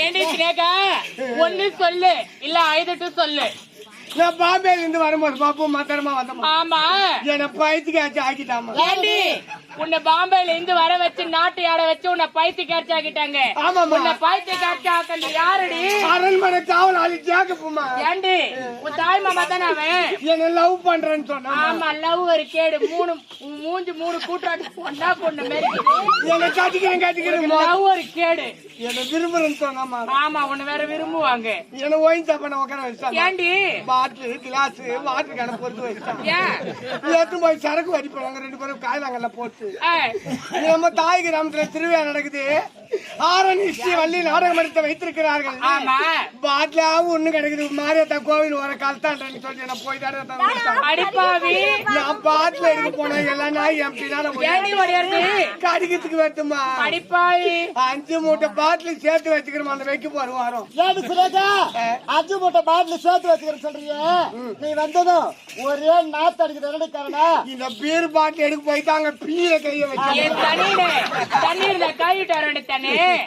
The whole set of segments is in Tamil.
ஏண்டி சினேகா? ஒண்ணு சொல்லு இல்ல ஐதுட்டு சொல்லு. நான் பாம்பேல இருந்து வரும்போது பாப்பு மாத்திரமா வந்தமா. ஆமா. என்ன பயிற்சிக்கு ஆச்சு ஆக்கிட்டாமா ஏண்டி? உன்னை பாம்பேல இருந்து வர வச்சு நாட்டு யாட வச்சு உன்னை பைத்தி காட்சி ஆக்கிட்டாங்க ஆமாம்மா. உன்னை பைத்தி காட்சி ஆக்கண்டு யாருடி? அரண்மனை காவல் ஆளு ஜாக்கப்புமா ஏண்டி? உன் தாய் மாமா தானே அவன்? என்ன லவ் பண்றேன்னு சொன்னா ஆமா லவ் ஒரு கேடு. மூணு மூஞ்சி மூணு கூட்டாட்டு ஒன்னா பொண்ணு மாரி என்ன கட்டிக்கிறேன் கட்டிக்கிறேன். லவ் ஒரு கேடு. என்ன விரும்புறேன்னு சொன்னாமா ஆமா உன்னை வேற விரும்புவாங்க. என்ன ஒயின் சாப்பாடு உட்கார வச்சாங்க. ஏண்டி? பாட்டில் கிளாஸ் வாட்டர் கேன பொறுத்து வச்சாங்க. ஏன்? எடுத்து போய் சரக்கு வரி போனாங்க ரெண்டு பேரும் காயிலாங்கல்ல போட்டு. நம்ம தாய் கிராமத்துல திருவிழா நடக்குது. ஆரணி ஸ்ரீ வள்ளி நாடகம் எடுத்து வைத்திருக்கிறார்கள். ஒண்ணு கிடைக்குது. மாரியத்தா கோவில் வர சொல்லி நான் போய் தான் நான் பாட்டில எடுக்க போனேன் எல்லாம் நாய் என் பின்னால ஏண்டி ஓடியாருது கடிக்கிறதுக்கு அஞ்சு மூட்டை பாட்டில் சேர்த்து வச்சுக்கிறோம். அந்த வைக்க போறோம் வரோம். அஞ்சு மூட்டை பாட்டில் சேர்த்து வச்சுக்கிறேன்னு சொல்றீங்க. நீ வந்ததும் ஒரே நாத்து அடிக்கிற இந்த பீர் பாட்டில் எடுக்க போயிட்டாங்க. பீர கைய வச்சு. என் தண்ணீர்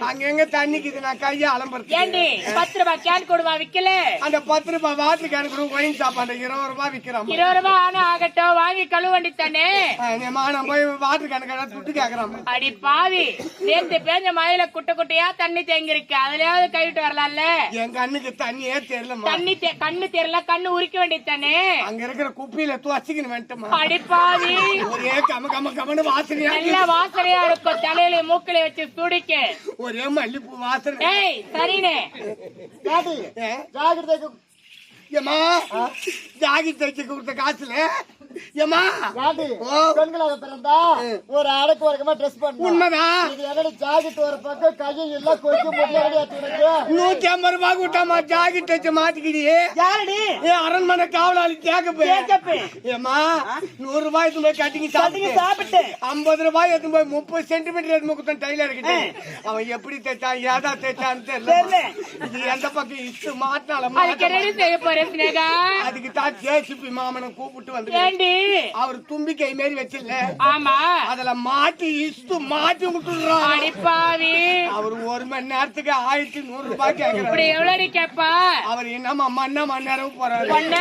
அங்க எங்க தண்ணிக்குது நான் கைய அலம்புறது ஏண்டி பத்து ரூபாய் கேன் கொடுவா விக்கல? அந்த பத்து ரூபாய் வாட்டர் கேன் கூட ஒயின் சாப்பாடு இருபது ரூபாய் விக்கிறான். இருபது ரூபாய் ஆனா ஆகட்டும் வாங்கி கழுவண்டி தானே? நான் போய் வாட்டர் கேன் கடை துட்டு கேக்குறான். அடி பாவி நேத்து பேஞ்ச மழையில குட்டை குட்டையா தண்ணி தேங்கி இருக்கு அதுலயாவது கழுவிட்டு வரலாம்ல? என் கண்ணுக்கு தண்ணியே தெரியலமா தண்ணி கண்ணு தெரியல கண்ணு உரிக்க வேண்டியது தானே? அங்க இருக்கிற குப்பியில துவச்சிக்கணும் வேண்டுமா அடி பாவி. ஒரே கம கம கமன்னு வாசனையா நல்ல வாசனையா இருக்கும் தலையில மூக்கில வச்சு துடிக்க. ஒரே மல்லிப்பூ வாசனை ஏய் சரினே ஏடி ஏ? ஜாகிரதைக்கு ஏம்மா ஜாகி தைச்சு கொடுத்த காசுல? ஏமா. பெண்களாக பிறந்தா ஒரு அடக்கு வழக்கமா ட்ரெஸ் பண்ணணும். உண்மைதான் இது ஜாக்கெட் ஒரு பக்கம் கையை எல்லாம் கொய்க்க முடியாது நூத்தி ஐம்பது ரூபாய் கூட்டாமா ஜாகி தைச்சு மாட்டிக்கிடி. யாரடி? ஏ அரண்மனை காவலாளி கேக்கப்ப கேக்கப்பே. ஏமா நூறு ரூபாய் எடுத்து போய் கட்டிங்க சாப்பிட்டு சாப்பிட்டேன். ஐம்பது ரூபாய் எடுத்து போய் முப்பது சென்டிமீட்டர் எடுத்து முக்கத்தான் டைலர் கிட்ட அவன் எப்படி தைச்சான் ஏதா தைச்சான்னு தெரியல. இது எந்த பக்கம் இட்டு மாட்டினால அதுக்கு ரெடி செய்ய போறேன் சினேகா அதுக்கு தான் ஜேசிபி மாமனை கூப்பிட்டு வந்து ஏண்டி? அவர் தும்பி கை மாரி வச்சில்ல. ஆமா. அதுல மாட்டி இஷ்டு மாட்டி விட்டுறான் அடிப்பாவி அவர் ஒரு மணி நேரத்துக்கு ஆயிரத்தி நூறு ரூபாய் கேக்குறாரு. இப்படி எவ்வளவு கேப்பா? அவர் என்னமா மண்ணா மணி நேரம் போறாரு. பொண்ண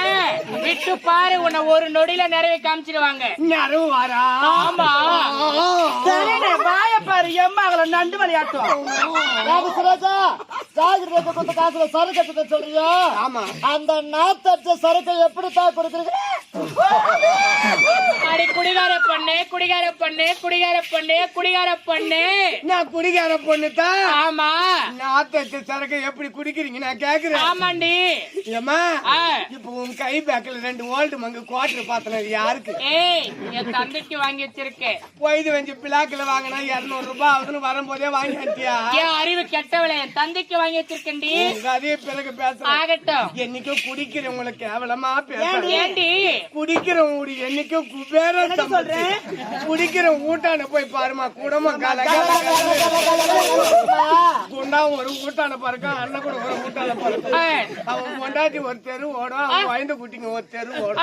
விட்டு பாரு உன்னை ஒரு நொடியில நிறைய காமிச்சிருவாங்க. நேரம் வாரா? ஆமா. வாய பாரு எம்மா அவளை நண்டு ஏடி சுரேகா ஜாகிரதைக்கு கொடுத்த காசுல சரக்கு எடுத்து சொல்றியா? ஆமா. அந்த நாத்தடிச்ச சரக்கை எப்படி தான் கொடுக்குறீங்க? அடி குடிகார பொண்ணு குடிகார பொண்ணு குடிகார பொண்ணு குடிகார பொண்ணு. நான் குடிக்கார பொண்ணு தான் ஆமா. நான் தைச்ச சரக்கு எப்படி குடிக்கிறீங்க? நான் கேக்குறேன். ஆமாண்டி. ஏமா. இப்ப உன் கை பேக்ல ரெண்டு ஓல்டு மங்கு குவார்டர் பார்த்தன யாருக்கு? ஏய் என் தந்தைக்கு வாங்கி வச்சிருக்கேன் பொய்து வெஞ்சு பிளாக்கில் வாங்கினா இருநூறு ரூபாய் ஆகுதுன்னு வரும்போதே வாங்கி வந்துட்டியா? என் அறிவு கெட்டவளே என் தந்தைக்கு வாங்கி வச்சிருக்கேன்டி. அதே பிறகு பேசுறேன். ஆகட்டும். என்னைக்கும் குடிக்கிறவங்களை கேவலமா பேசுறேன் ஏண்டி? குடிக்கிறவங்க என்னைக்கும் குபேர சொல்றேன் குடிக்கிற ஊட்டான போய் பாருமா குடமா கால குண்டாவும் ஒரு ஊட்டான பாருக்கான் அண்ணன் கூட ஒரு ஊட்டான பாருக்கான் ஆ, அவன் பொண்டாட்டி ஒரு தெரு ஓடும் அவன் வயந்த குட்டிங்க ஒரு தெரு ஓடும்.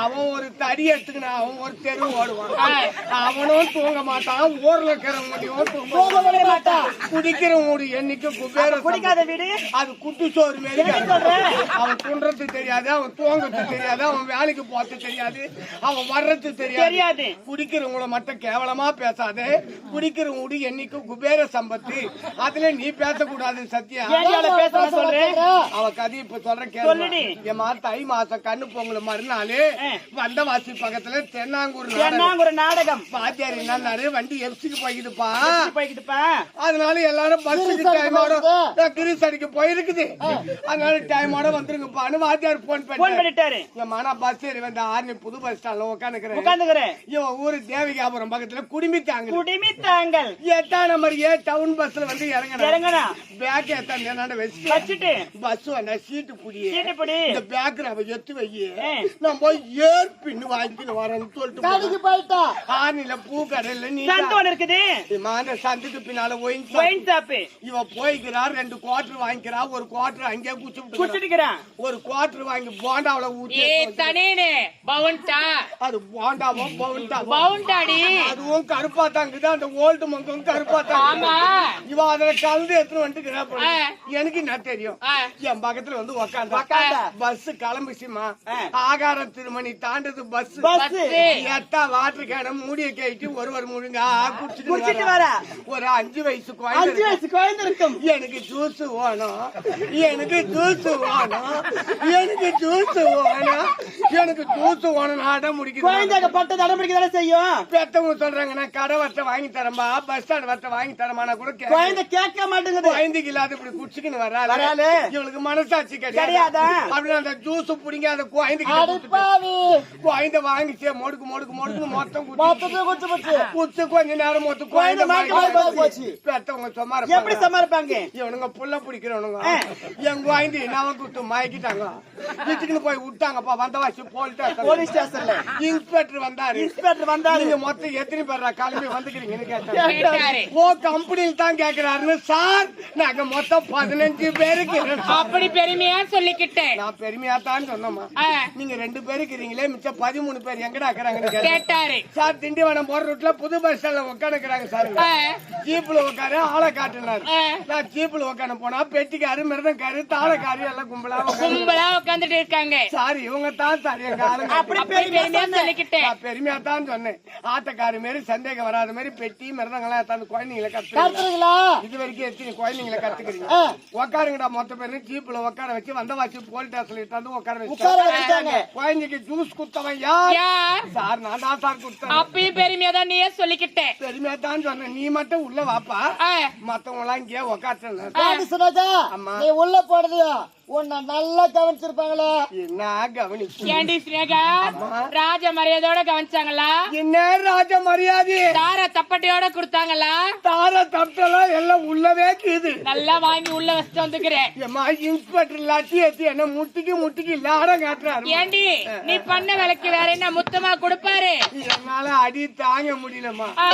அவன் ஒரு தடி எடுத்துக்கினா அவன் ஒரு தெரு ஓடுவான். அவனும் தூங்க மாட்டான் ஊர்ல இருக்கிறவங்களையும் தூங்க மாட்டான். குடிக்கிறவங்க என்னைக்கும் குபேர குடிக்காத வீடு? அது குட்டி சோறு மாரி அவன் துண்டுறது தெரியாது அவன் தூங்குறது தெரியாது அவன் வேலைக்கு போறது தெரியாது அவன் வர்றது தெரியாது. குடிக்கிறவங்கள மட்டும் கேவலமா பேசாத. குடிக்கிறவங்க என்னைக்கும் குபேர சம்பத்து அதுல நீ பேசக்கூடாது சத்யா. அவ கதை இப்ப சொல்ற கேள்வி என் மா தை மாசம் கண்ணு பொங்கல் மறுநாள் வந்தவாசி பக்கத்துல தென்னாங்கூர் நாடகம். நாடகம். பாத்தியார் என்னன்னாரு? வண்டி எப்சிக்கு போய்க்குதுப்பா போய்கிட்டுப்பா அதனால எல்லாரும் பஸ்ஸுக்கு டைமோட அடிக்க போயிருக்குது. அதனால டைமோட வந்துருங்கப்பான்னு வாத்தியார் போன் போன் பண்ணி பண்ணிட்டாரு. என் மன பஸ் ஏறி வந்த ஆர்மி புது பஸ் ஸ்டாண்ட்ல உட்காந்துக்கிறேன் உட்காந்துக்கிறேன் இவன் ஊரு தேவிகாபுரம் பக்கத்துல குடிமித்தாங்க குடிமி தாங்கள் எட்டாம் நம்பர் ஏ டவுன் பஸ்ல வந்து இறங்கின இறங்கனா? பேக் எத்தான் என்னோட வச்சு வச்சுட்டு. பஸ் வந்தா சீட்டு புடியே சீட்டுப்படி இந்த பேக் எத்து வையே ஆ. நான் போய் ஏர் பின்னு வாங்கிட்டு வரேன்னு சொல்லிட்டு கடைக்கு. போயிட்டா? ஆனில பூ கடையில நீ சந்தோன் இருக்குது. அந்த சந்துக்கு பின்னால ஒயின் ஒயின் ஷாப்பு இவ போய்க்கிறா ரெண்டு குவார்டர் வாங்கிக்கிறா ஒரு குவார்டர் அங்கே குச்சி விட்டுக்கிறா. குடிச்சிட்டுக்கிறான். ஒரு குவார்டர் வாங்கி போண்டாவில ஊத்தி ஏ தனேனே பவுன்டா அது போண்டாவோ பவுண்டாவோ பவுண்டாடி அதுவும் கருப்பா தாங்குது அந்த ஓல்டு மங்கும் கருப்பா தாங்க ஆமா. இவ அதுல கலந்து எடுத்துட்டு வந்துட்டு போல. ஆ. எனக்கு என்ன தெரியும். என் பக்கத்துல வந்து உக்காந்தா. பஸ் கிளம்பிச்சுமா? ஆகார திருமணி தாண்டது பஸ். எட்டா வாட்டர் கேன மூடிய கேட்டு ஒருவர் முழுங்க குடிச்சிட்டு குடிச்சிட்டு வரா. ஒரு அஞ்சு வயசு அஞ்சு குழந்தை வயசு குழந்தை இருக்கும் எனக்கு ஜூஸ் வேணும். எனக்கு ஜூஸ் வேணும். எனக்கு ஜூஸ் வேணும் எனக்கு ஜூஸ் வேணும் அடம் முடிக்குது. குழந்தைங்க பட்டது அடம்பிடிக்க தானே செய்யும்? பெத்தவங்க சொல்றாங்க நான் கடை வட்ட வாங்கி தரம்பா பஸ் ஸ்டாண்ட் வட்ட வாங்கி தரமானா கூட கேட்க குழந்தை கேட்க மாட்டேங்குது. குழந்தைக்கு இல்லாத இப்படி குடிச்சுக்கின்னு வராது வராது. இவளுக்கு மனசாட்சி கிடையாது? அப்படி அந்த ஜூஸ் புடிங்க அந்த குழந்தைக்கு குழந்தை வாங்கிச்சு மொடுக்கு மொடுக்கு மொடுக்கு மொத்தம் குடிச்சு. குடிச்சு கொஞ்ச நேரம் மொத்தம் குழந்தை. பெத்தவங்க சும்மா எப்படி. சமாளிப்பாங்க இவனுங்க புள்ள பிடிக்கிறவனுங்க. என் குழந்தை நான் குத்து மயக்கிட்டாங்க. வீட்டுக்குன்னு போய் விட்டாங்கப்பா வந்தவாசி போலிட்டு போலீஸ் ஸ்டேஷன்ல இன்ஸ்பெக்டர் வந்தாரு. இன்ஸ்பெக்டர் வந்தாரு. நீங்க மொத்தம் எத்தனை பேரா கிளம்பி வந்துக்கிறீங்கன்னு கேட்டாரு. ஓ கம்பெனியில் தான் கேக்குறாருன்னு சார் நாங்க மொத்தம் பதினஞ்சு பேருக்கு. அப்படி பெருமையா சொல்லிக்கிட்டேன். நான் பெருமையா தான் சொன்னோமா நீங்க ரெண்டு பேரு இருக்கிறீங்களே மிச்சம் பதிமூணு பேர் எங்கடா இருக்கிறாங்கன்னு கேட்டேன் கேட்டாரு. சார் திண்டிவனம் போற ரூட்ல புது பஸ் ஸ்டாண்ட்ல உட்காந்துக்கிறாங்க சார். ஜீப்ல உட்காரு ஆளை காட்டுனாரு. நான் ஜீப்ல உட்காந்து போனா பெட்டிக்காரு மிருதங்காரு தாளக்காரு எல்லாம் கும்பலா கும்பலா உட்காந்துட்டு இருக்காங்க. சார் இவங்க தான் சார் அப்படி பெருமையா சொல்லிக்கிட்டேன். பெருமையா தான் சொன்னேன். ஆட்டக்காரு மாரி சந்தேகம் வராத மாதிரி பெட்டி மிருதங்கெல்லாம் எடுத்தாந்து குழந்தைங்களை கத்து காட்டுறீங்களா இது வரைக்கும் எத்தனை குழந்தைங்களை கத்துக்கிறீங்க. உட்காருங்கடா மொத்த பேரு ஜீப்ல உட்கார வச்சு வந்தவாசி போலீஸ் ஸ்டேஷன்ல உட்கார வச்சு குழந்தைக்கு ஜூஸ் குத்தவன் யார்? சார் நான் தான் சார் குடுத்தேன் அப்பயும் பெருமையா தான் நீயே சொல்லிக்கிட்டேன். பெருமையா தான் சொன்னேன். நீ மட்டும் உள்ள வாப்பா. மத்தவங்க எல்லாம் இங்கே. நீ உள்ள போடுறியா? உன்னை நல்லா கவனிச்சிருப்பாங்களே? என்ன கவனிப்பு ஏண்டி ஸ்னேகா ராஜ மரியாதையோட கவனிச்சாங்களா? என்ன ராஜ மரியாதை? தார தப்பட்டையோட கொடுத்தாங்களா? தார தட்டெல்லாம் எல்லாம் உள்ளவே கீது. நல்லா வாங்கி உள்ள வச்சுட்டு வந்துக்கிறேன். ஏமா இன்ஸ்பெக்டர் லட்சி ஏத்தி என்ன முட்டிக்கு முட்டிக்கு லாடம் காட்டுறாரு. ஏண்டி நீ பண்ண வேலைக்கு வேற என்ன முத்தமா கொடுப்பாரு? என்னால அடி தாங்க முடியலம்மா. ஆ,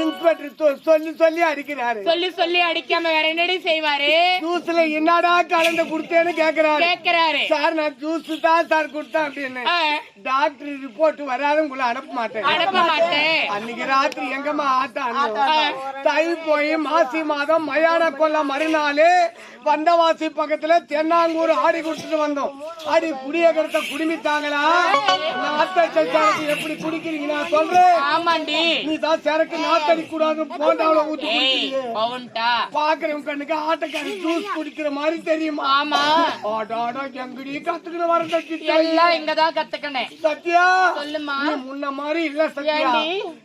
இன்ஸ்பெக்டர் சொல்லி சொல்லி அடிக்கிறாரு. சொல்லி சொல்லி அடிக்காம வேற என்னடி செய்வாரு? ஜூஸ்ல என்னடா கலந்து கொடுத்தேன்னு கேக்குறாரு. கேக்குறாரு. சார் நான் ஜூஸ் தான் சார் கொடுத்தேன் அப்படின்னு. டாக்டர் ரிப்போர்ட் வராத உங்களை அனுப்ப மாட்டேன். அனுப்ப மாட்டேன். அன்னைக்கு ராத்திரி எங்கம்மா ஆட்டம் தை போய் மாசி மாதம் மயான கொல்ல மறுநாள் வந்தவாசி பக்கத்துல தென்னாங்கூர் ஆடி குடிச்சிட்டு வந்தோம். ஆடி குடியகரத்தை குடிமிட்டாங்களா நாத்த சச்சாரத்தை எப்படி குடிக்கிறீங்க? நான் சொல்றேன். ஆமாண்டி. நீ தான் சரக்கு நாத்தடி கூடாது போண்டாவில ஊத்தி பாக்குறவங்க கண்ணுக்கு ஆட்டக்காரி ஜூஸ் குடிக்கிற மாதிரி தெரியுமா? ஆமா. ஆடாடா எங்கடி கத்துக்கிட்டு வர எல்லாம் இங்கதான் கத்துக்கினேன். சத்யா சொல்லுமா? முன்ன மாதிரி இல்ல சத்யா?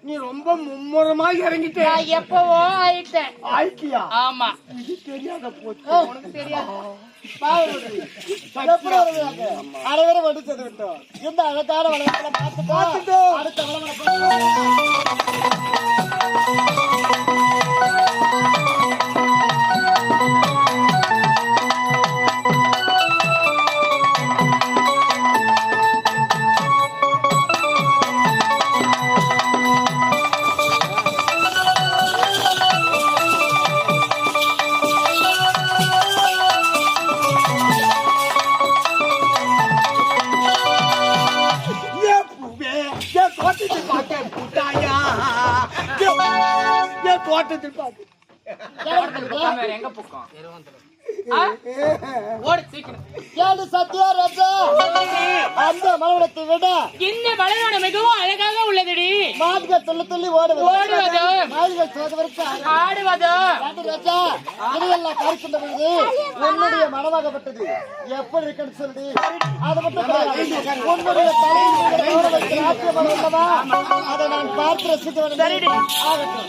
நீ ரொம்ப மும்முரமா இறங்கிட்ட. நான் எப்பவோ ஆயிட்டேன். ஆய்க்கியா ஆமா. இது தெரியாத போச்சு. உனக்கு தெரியாது. அனைவரும் வடிச்சது விட்டோம். இந்த அழகான வளர்ப்புல பார்த்துட்டோம். அடுத்த வளர்ப்புல பார்க்க வேற எங்க பக்கம்? சத்யா ராஜா. அந்த மலவளத்தை விட இந்த மிகவும் அழகாக உள்ளதுடி. மாடுகள் துள்ளி துள்ளி ஓடுவது. ஓடுவது. மாடுகள் சோதவருக்கு ஆடுவது. ராஜா ராஜா இதையெல்லாம் பார்க்கின்ற பொழுது உன்னுடைய மனமாகப்பட்டது எப்படி இருக்குன்னு சொல்லி அது மட்டும். உன்னுடைய தலையினுடைய அதை நான் பார்த்து வேண்டும் ஆகட்டும்.